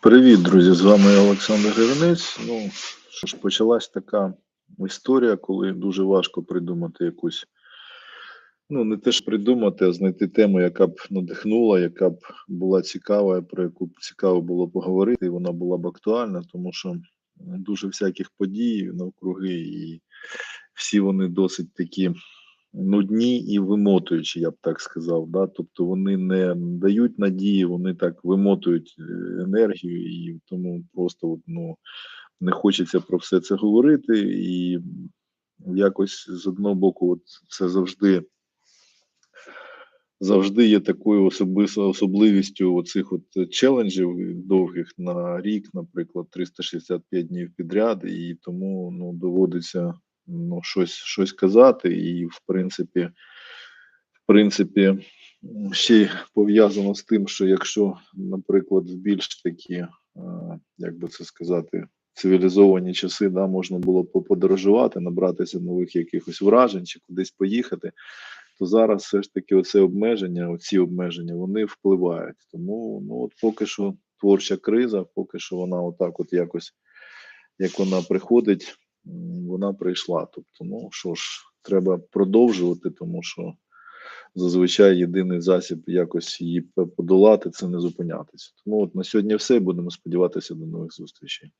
Привіт, друзі! З вами Олександр Гривнець. Ну що ж, почалась така історія, коли дуже важко придумати якусь, ну не те ж придумати, а знайти тему, яка б надихнула, яка б була цікава, про яку б цікаво було поговорити, і вона була б актуальна, тому що дуже всяких подій навкруги, і всі вони досить такі нудні і вимотуючі, я б так сказав. Да? Тобто вони не дають надії, вони так вимотують е, енергію, і тому просто от, ну, не хочеться про все це говорити. І якось з одного боку, от це завжди. Завжди є такою особис- особливістю оцих от челенджів довгих на рік, наприклад, 365 днів підряд, і тому ну, доводиться ну, щось, щось казати, і в принципі, в принципі, ще пов'язано з тим, що якщо, наприклад, в більш такі, е, як би це сказати, цивілізовані часи, да, можна було подорожувати, набратися нових якихось вражень чи кудись поїхати, то зараз все ж таки оце обмеження, оці обмеження, вони впливають. Тому ну от поки що творча криза, поки що вона отак, от якось, як вона приходить, вона прийшла. Тобто, ну що ж, треба продовжувати, тому що зазвичай єдиний засіб якось її подолати це не зупинятися. Тому от на сьогодні все. Будемо сподіватися до нових зустрічей.